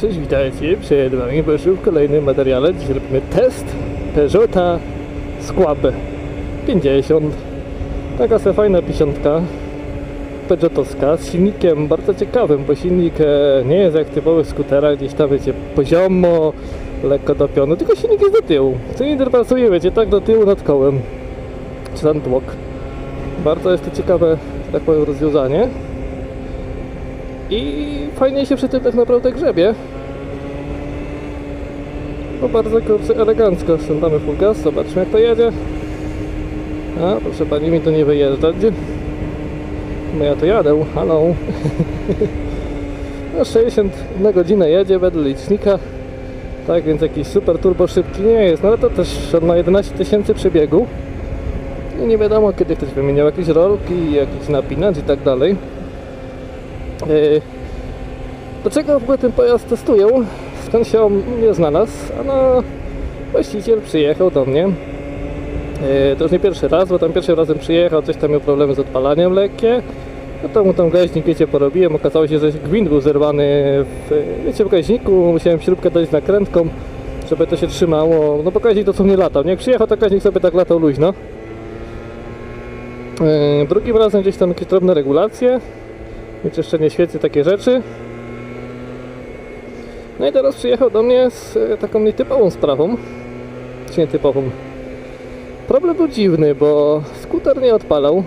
Cześć, witajcie. Przed Wami Bożu w kolejnym materiale. Dziś robimy test Peugeota Squab 50. Taka sobie fajna piątka Peugeotowska z silnikiem bardzo ciekawym, bo silnik e, nie jest jak typowy skutera, gdzieś tam wiecie poziomo, lekko dopiony, tylko silnik jest do tyłu. Cylinder pracuje, wiecie, tak do tyłu nad kołem. Czy tłok. Bardzo jest to ciekawe, tak powiem, rozwiązanie. I fajnie się przy tym tak naprawdę grzebie. Bo bardzo kurczę elegancko wsądamy full gas, zobaczmy jak to jedzie. A, proszę pani mi tu nie wyjeżdżać. No ja to jadę, halo. No 60 na godzinę jedzie wedle licznika. Tak, więc jakiś super turbo szybki nie jest, no ale to też ma 11 tysięcy przebiegu. I nie wiadomo kiedy ktoś wymieniał jakieś rolki, jakiś napinacz i tak dalej. Yy, Do czego w ogóle ten pojazd testują? Skąd się on mnie znalazł? Ano, właściciel przyjechał do mnie. Yy, To już nie pierwszy raz, bo tam pierwszym razem przyjechał, coś tam miał problemy z odpalaniem lekkie. No to mu tam gaźnik, wiecie, porobiłem. Okazało się, że gwint był zerwany w, wiecie, w gaźniku. Musiałem śrubkę dać nakrętką, żeby to się trzymało. No bo gaźnik dosłownie latał. Nie? Jak przyjechał, to gaźnik sobie tak latał luźno. Yy, Drugim razem gdzieś tam jakieś drobne regulacje wyczyszczenie świecy, takie rzeczy. No i teraz przyjechał do mnie z e, taką nietypową sprawą. Czy nietypową? Problem był dziwny, bo skuter nie odpalał.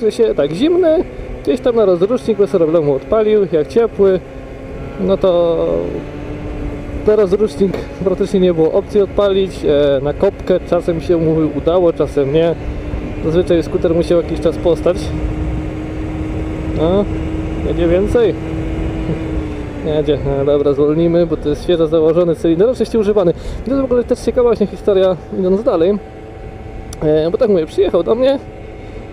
W się tak zimny, gdzieś tam na rozrusznik bez problemu odpalił, jak ciepły, no to na rozrusznik praktycznie nie było opcji odpalić. E, na kopkę czasem się mu udało, czasem nie. Zazwyczaj skuter musiał jakiś czas postać. No, jedzie więcej. Jedzie, dobra, zwolnimy, bo to jest świeżo założony cylinder, oczywiście używany. To jest w ogóle też ciekawa właśnie historia, idąc dalej. E, bo tak mówię, przyjechał do mnie,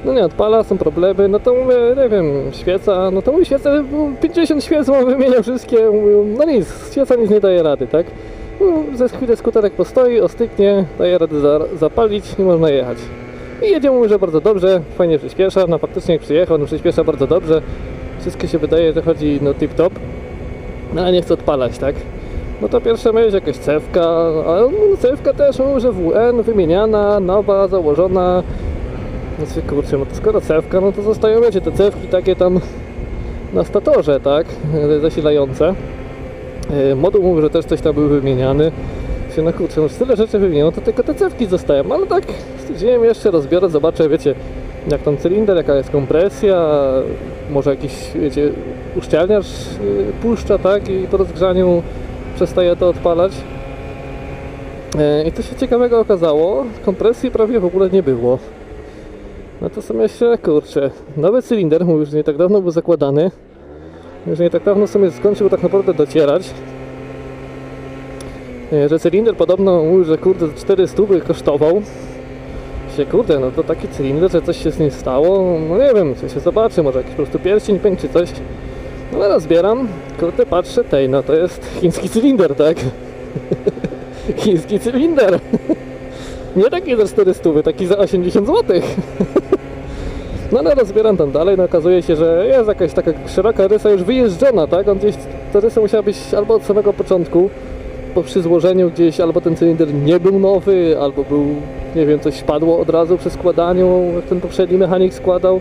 no nie odpala, są problemy, no to mówię, nie wiem, świeca, no to mówi świeca, no, 50 świec mam wymieniał wszystkie, no nic, świeca nic nie daje rady, tak? No, ze chwilę skuterek postoi, ostyknie, daje radę za, zapalić i można jechać. I jedzie mówi, że bardzo dobrze, fajnie przyspiesza, no faktycznie jak przyjechał, no przyspiesza bardzo dobrze. Wszystko się wydaje, że chodzi no tip top, no ale nie chce odpalać, tak? No to pierwsze myśl, jakaś cewka, ale no, cewka też mówi, że WN wymieniana, nowa, założona. No sobie, kurczę, no to skoro cewka, no to zostają, wiecie, te cewki takie tam na statorze, tak? E, Zasilające. E, Moduł mówi, że też coś tam był wymieniany. Się, no kurczę, no tyle rzeczy wymieniono, to tylko te cewki zostają, ale tak stwierdziłem jeszcze, rozbiorę, zobaczę, wiecie, jak tam cylinder, jaka jest kompresja, może jakiś, wiecie, uszczelniacz yy, puszcza, tak, i po rozgrzaniu przestaje to odpalać. Yy, I to się ciekawego okazało, kompresji prawie w ogóle nie było. No to sobie myślę, kurczę, nowy cylinder, mówił, że nie tak dawno był zakładany, już nie tak dawno sobie skończył tak naprawdę docierać. Nie, że cylinder podobno mówił, że kurde 400 by kosztował. Się kurde, no to taki cylinder, że coś się z nim stało, no nie wiem, co się zobaczy, może jakiś po prostu pierścień pękł czy coś. No ale rozbieram, kurde patrzę, tej, no to jest chiński cylinder, tak? chiński cylinder. nie taki za 400, taki za 80 zł. No ale rozbieram tam dalej, no okazuje się, że jest jakaś taka szeroka rysa już wyjeżdżona, tak? On gdzieś, ta rysa musiała być albo od samego początku, bo przy złożeniu gdzieś albo ten cylinder nie był nowy, albo był, nie wiem, coś padło od razu przy składaniu, jak ten poprzedni mechanik składał.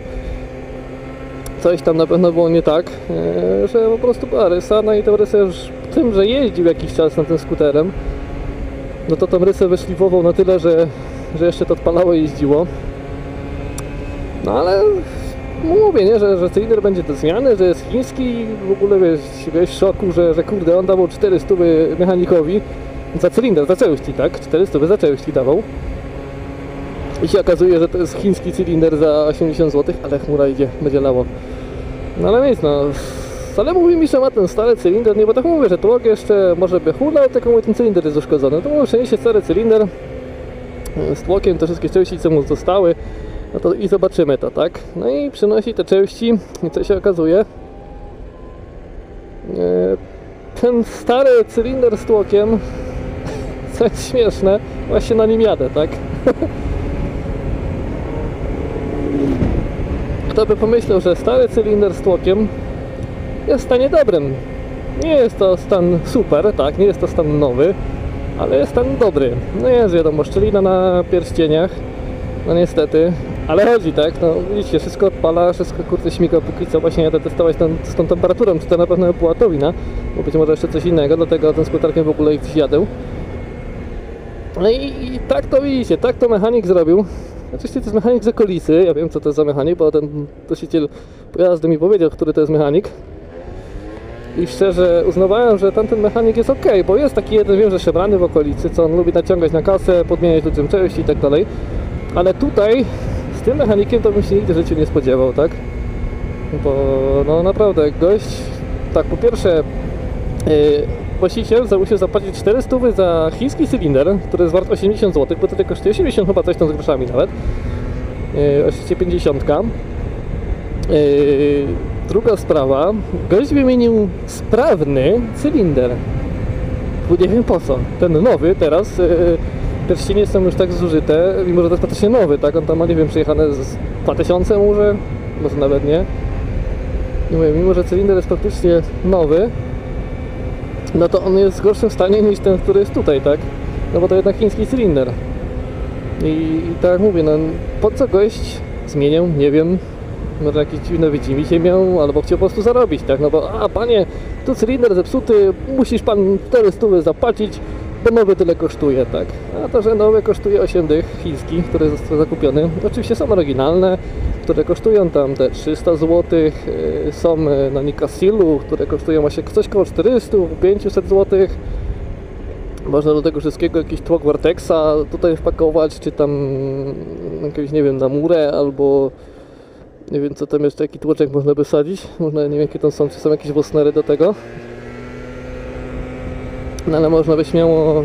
Coś tam na pewno było nie tak, e, że po prostu była rysa, no i tę rysę już tym, że jeździł jakiś czas na tym skuterem, no to tą rysę wyszlifował na tyle, że, że jeszcze to odpalało i jeździło. No ale mówię, nie, że, że cylinder będzie do zmiany, że jest chiński i w ogóle wiesz, wiesz w szoku, że, że kurde, on dawał 400 mechanikowi za cylinder, za części, tak? 400 za części dawał. I się okazuje, że to jest chiński cylinder za 80 zł, ale chmura idzie, będzie lało. No ale nic, no. Ale mówi mi, że ma ten stary cylinder, nie, bo tak mówię, że tłok jeszcze może by hulał, tylko mój ten cylinder jest uszkodzony. To mówię, przeniesie stary cylinder z tłokiem, te wszystkie części, co mu zostały, no to i zobaczymy to, tak? No i przynosi te części i co się okazuje? E, Ten stary cylinder z tłokiem, co jest śmieszne, właśnie na nim jadę, tak? Kto by pomyślał, że stary cylinder z tłokiem jest w stanie dobrym. Nie jest to stan super, tak, nie jest to stan nowy, ale jest stan dobry. No jest wiadomo, szczelina na pierścieniach, no niestety, ale chodzi, tak, no widzicie, wszystko odpala, wszystko kurczę śmiga póki co, właśnie jadę testować tą, z tą temperaturą, czy to na pewno była to wina, bo być może jeszcze coś innego, dlatego tym skuterkiem w ogóle jadę. No i, i tak to widzicie, tak to mechanik zrobił. Oczywiście to jest mechanik z okolicy, ja wiem co to jest za mechanik, bo ten nosiciel pojazdu mi powiedział, który to jest mechanik. I szczerze uznawałem, że tamten mechanik jest ok, bo jest taki jeden, wiem, że szemrany w okolicy, co on lubi naciągać na kasę, podmieniać ludziom części i tak dalej. Ale tutaj tym mechanikiem to bym się nigdy w życiu nie spodziewał, tak? Bo no naprawdę gość, tak po pierwsze yy, właściciel musiał zapłacić 400 za chiński cylinder, który jest wart 80 zł, bo tutaj kosztuje 80 chyba coś tam z groszami nawet. Yy, oczywiście 50. Yy, druga sprawa, gość wymienił sprawny cylinder. Bo nie wiem po co. Ten nowy teraz, yy, pierścienie są już tak zużyte, mimo że to jest praktycznie nowy, tak? On tam ma, nie wiem, przejechane z 2000 może, może nawet nie. Nie mówię, mimo że cylinder jest praktycznie nowy, no to on jest w gorszym stanie niż ten, który jest tutaj, tak? No bo to jednak chiński cylinder. I, i tak jak mówię, no po co gość zmieniał, nie wiem. Może jakieś dziwne widzimisię miał, albo chciał po prostu zarobić, tak? No bo, a panie, tu cylinder zepsuty, musisz pan 400 zapłacić, bo nowy tyle kosztuje, tak? A to, że nowy kosztuje 8 dych chiński, który został zakupiony, oczywiście są oryginalne, które kosztują tam te 300 zł, są y, na Nikasilu, które kosztują właśnie coś koło 400, 500 zł. Można do tego wszystkiego jakiś tłok Vortexa tutaj wpakować, czy tam jakieś, nie wiem, na murę, albo nie wiem co tam jeszcze, jaki tłoczek można by sadzić. Można, nie wiem jakie tam są, czy są jakieś wosnery do tego. No ale można by śmiało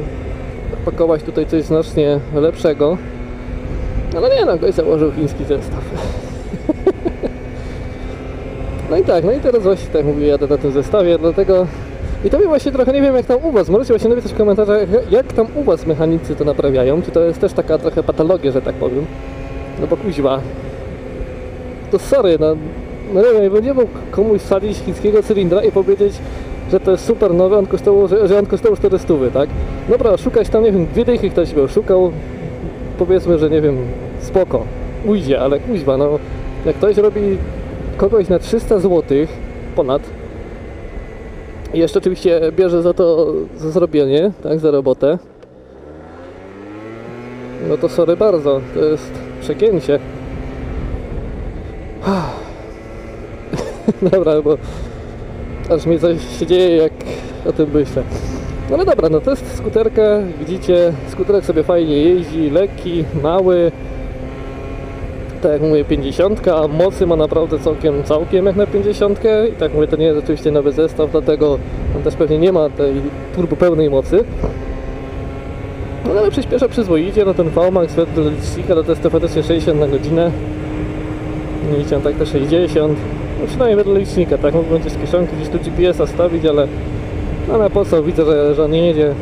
pakować tutaj coś znacznie lepszego. Ale nie no, goś założył chiński zestaw. No i tak, no i teraz właśnie tak mówię, jadę na tym zestawie, dlatego... I to mnie właśnie trochę nie wiem jak tam u was, możecie właśnie napisać w komentarzach jak tam u was mechanicy to naprawiają, czy to jest też taka trochę patologia, że tak powiem. No bo kuźwa. To sorry, no, no nie wiem, nie mógł komuś wsadzić chińskiego cylindra i powiedzieć, że to jest super nowy, on kosztował, że, że on kosztował 400, tak? Dobra, szukać tam, nie wiem, dwie dychy ktoś by szukał, powiedzmy, że nie wiem, spoko, ujdzie, ale kuźwa, no, jak ktoś robi kogoś na 300 zł ponad i jeszcze oczywiście bierze za to za zrobienie, tak, za robotę, no to sorry bardzo, to jest przegięcie. Dobra, bo aż mi coś się dzieje, jak o tym myślę. No ale dobra, no to jest skuterka, widzicie, skuterek sobie fajnie jeździ, lekki, mały, tak jak mówię 50, a mocy ma naprawdę całkiem, całkiem jak na 50 i tak mówię, to nie jest oczywiście nowy zestaw, dlatego on też pewnie nie ma tej turbo pełnej mocy. No ale przyspiesza przyzwoicie, no ten VMAX wedle licznika to jest teoretycznie 60 na godzinę. Nie liczę tak te 60. No przynajmniej wedle licznika, tak? Mógł będzie z kieszonki gdzieś tu GPS-a stawić, ale no ale po co? Widzę, że, że nie jedzie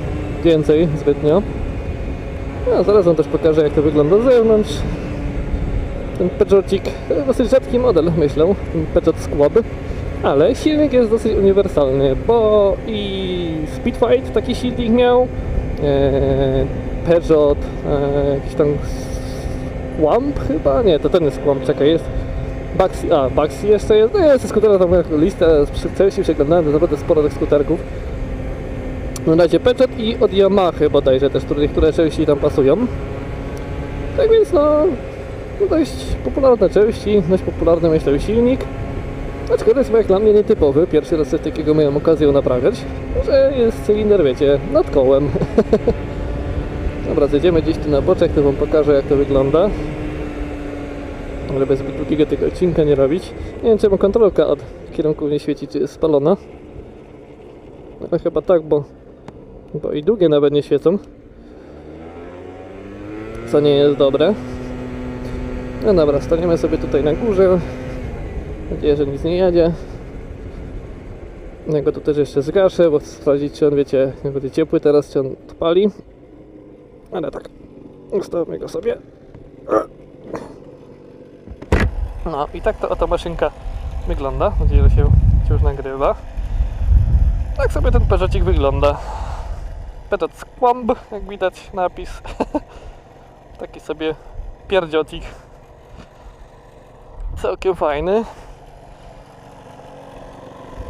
więcej zbytnio. No, zaraz wam też pokażę jak to wygląda z zewnątrz. Ten Peugeotik to jest dosyć rzadki model, myślę, ten Peugeot Squab. Ale silnik jest dosyć uniwersalny, bo i Speedfight taki silnik miał, e, Peugeot, e, jakiś tam Squamp chyba? Nie, to ten jest Squamp, czekaj, jest Baxi, a Baxi jeszcze jest, no jest skutera tam listę, częściej przeglądałem, to naprawdę sporo tych skuterków. Na razie Peugeot i od Yamaha bodajże też, które, które części tam pasują. Tak więc no, no dość popularne części, dość popularny myślę silnik. Aczkolwiek jest jak dla mnie nietypowy, pierwszy raz coś takiego miałem okazję naprawiać, że jest cylinder, wiecie, nad kołem. Dobra, zjedziemy gdzieś tu na boczek, to wam pokażę jak to wygląda. Bez zbyt długiego tego odcinka nie robić. Nie wiem czemu kontrolka od kierunku nie świeci, czy jest spalona. Ale chyba tak, bo, bo i długie nawet nie świecą. Co nie jest dobre. No dobra, staniemy sobie tutaj na górze. Mam nadzieję, że nic nie jedzie. Ja go tu też jeszcze zgaszę, bo chcę sprawdzić, czy on, wiecie, jak będzie ciepły teraz, czy on odpali. Ale tak, ustawmy go sobie. No i tak to oto maszynka wygląda. Mam nadzieję, że się wciąż nagrywa. Tak sobie ten Peugeotik wygląda. Peugeot Squamb, jak widać napis. Taki sobie pierdziotik. Całkiem fajny.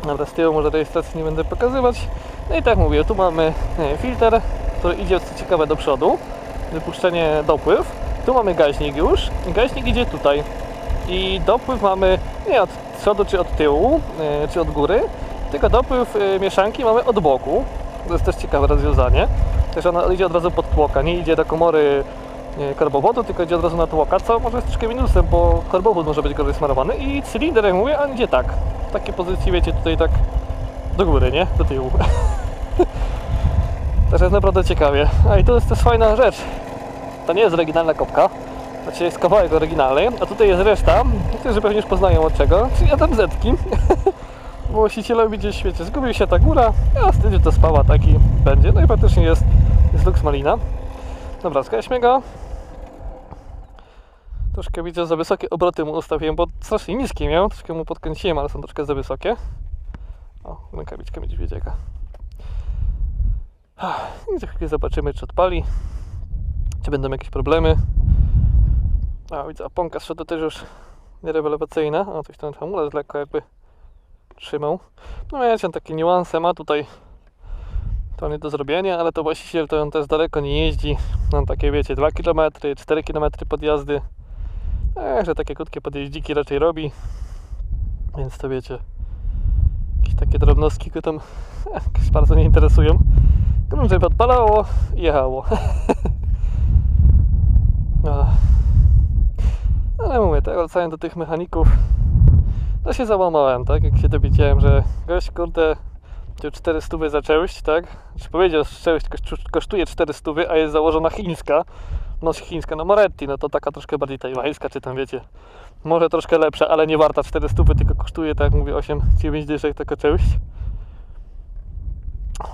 Dobra, z tyłu może rejestracji nie będę pokazywać. No i tak mówię, tu mamy e, filtr, który idzie co ciekawe do przodu. Wypuszczenie dopływ. Tu mamy gaźnik już. Gaźnik idzie tutaj. I dopływ mamy nie od przodu czy od tyłu, e, czy od góry, tylko dopływ e, mieszanki mamy od boku. To jest też ciekawe rozwiązanie. Też ona idzie od razu pod tłoka, nie idzie do komory e, karbowodu, tylko idzie od razu na tłoka, co może jest troszkę minusem, bo karbowód może być gorzej smarowany i cylinder, jak mówię, a idzie tak. W takiej pozycji, wiecie, tutaj tak do góry, nie? Do tyłu. Też jest naprawdę ciekawie. A i to jest też fajna rzecz. To nie jest oryginalna kopka. Znaczy jest kawałek oryginalny, a tutaj jest reszta, którzy pewnie już poznają od czego, czyli ATMZ-ki. Bo właścicielowi gdzieś w świecie zgubił się ta góra, a wtedy to spała taki będzie. No i praktycznie jest, jest Lux Malina. Dobra, zgaśmy go. Troszkę widzę za wysokie obroty mu ustawiłem, bo strasznie niskie miał. Troszkę mu podkręciłem, ale są troszkę za wysokie. O, rękawiczka niedźwiedziaka. I za chwilę zobaczymy, czy odpali. Czy będą jakieś problemy. A widzę, oponka z też już nierewelacyjna. O, coś ten hamulec lekko jakby trzymał. No wiecie, takie niuanse ma tutaj to nie do zrobienia, ale to właściciel to on też daleko nie jeździ. Mam takie wiecie, 2 km, 4 km podjazdy. E, że takie krótkie podjeździki raczej robi. Więc to wiecie, jakieś takie drobnostki go tam jakoś bardzo nie interesują. Grunt, żeby odpalało i jechało. Ale mówię, tak wracając do tych mechaników, to się załamałem, tak? Jak się dowiedziałem, że gość, kurde, tu 400 zaczęłeś, tak? Czy powiedział, że kosztu- kosztuje 400, a jest założona chińska. No chińska, no Moretti, no to taka troszkę bardziej tajwańska, czy tam wiecie, może troszkę lepsza, ale nie warta 400, tylko kosztuje, tak jak mówię, 8-9 dyszek taka część.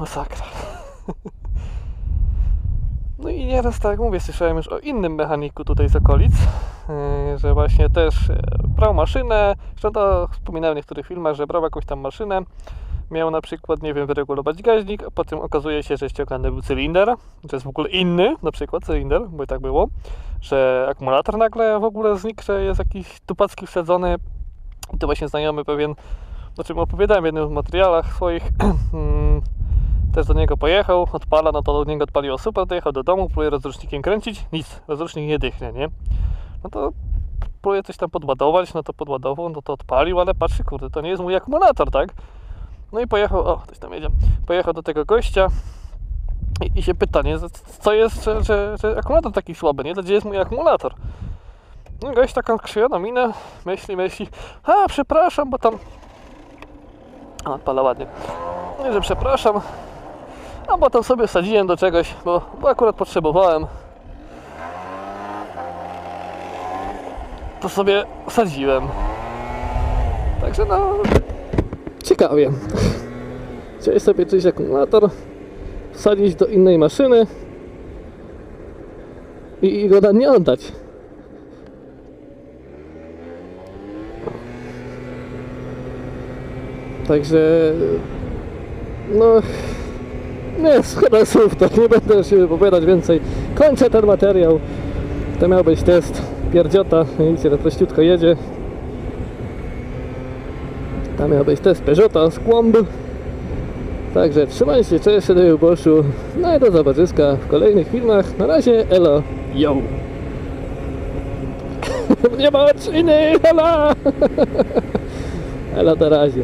Masakra. No i nieraz, tak mówię, słyszałem już o innym mechaniku tutaj z okolic, yy, że właśnie też yy, brał maszynę, zresztą to wspominałem w niektórych filmach, że brał jakąś tam maszynę, miał na przykład, nie wiem, wyregulować gaźnik, a potem okazuje się, że ściągany był cylinder, że jest w ogóle inny, na przykład cylinder, bo i tak było, że akumulator nagle w ogóle znikł, że jest jakiś tupacki wsadzony. I to właśnie znajomy pewien, o czym opowiadałem w jednym z materiałach swoich, mm, też do niego pojechał, odpala, no to do niego odpaliło super, dojechał do domu, próbuje rozrusznikiem kręcić, nic, rozrusznik nie dychnie, nie? No to próbuje coś tam podładować, no to podładował, no to odpalił, ale patrzy, kurde, to nie jest mój akumulator, tak? No i pojechał, o, ktoś tam jedzie, pojechał do tego gościa i, i się pyta, nie, co jest, że, że, że akumulator taki słaby, nie, to gdzie jest mój akumulator? No gość taką krzyjoną minę, myśli, myśli, a, przepraszam, bo tam... O, odpala ładnie. Nie, że przepraszam, a bo tam sobie wsadziłem do czegoś, bo, bo akurat potrzebowałem. To sobie wsadziłem. Także no... Ciekawie. Chciałeś sobie czyjś akumulator wsadzić do innej maszyny i, i go nie oddać. Także no nie, szkoda słów, to nie będę się wypowiadać więcej. Kończę ten materiał. To miał być test pierdziota. Widzicie, to prościutko jedzie. To miał być test Peugeota z Kłąb. Także trzymajcie się, cześć, do Boszu. No i do zobaczyska w kolejnych filmach. Na razie, elo, yo! Nie ma czyny, ela! Elo, na razie.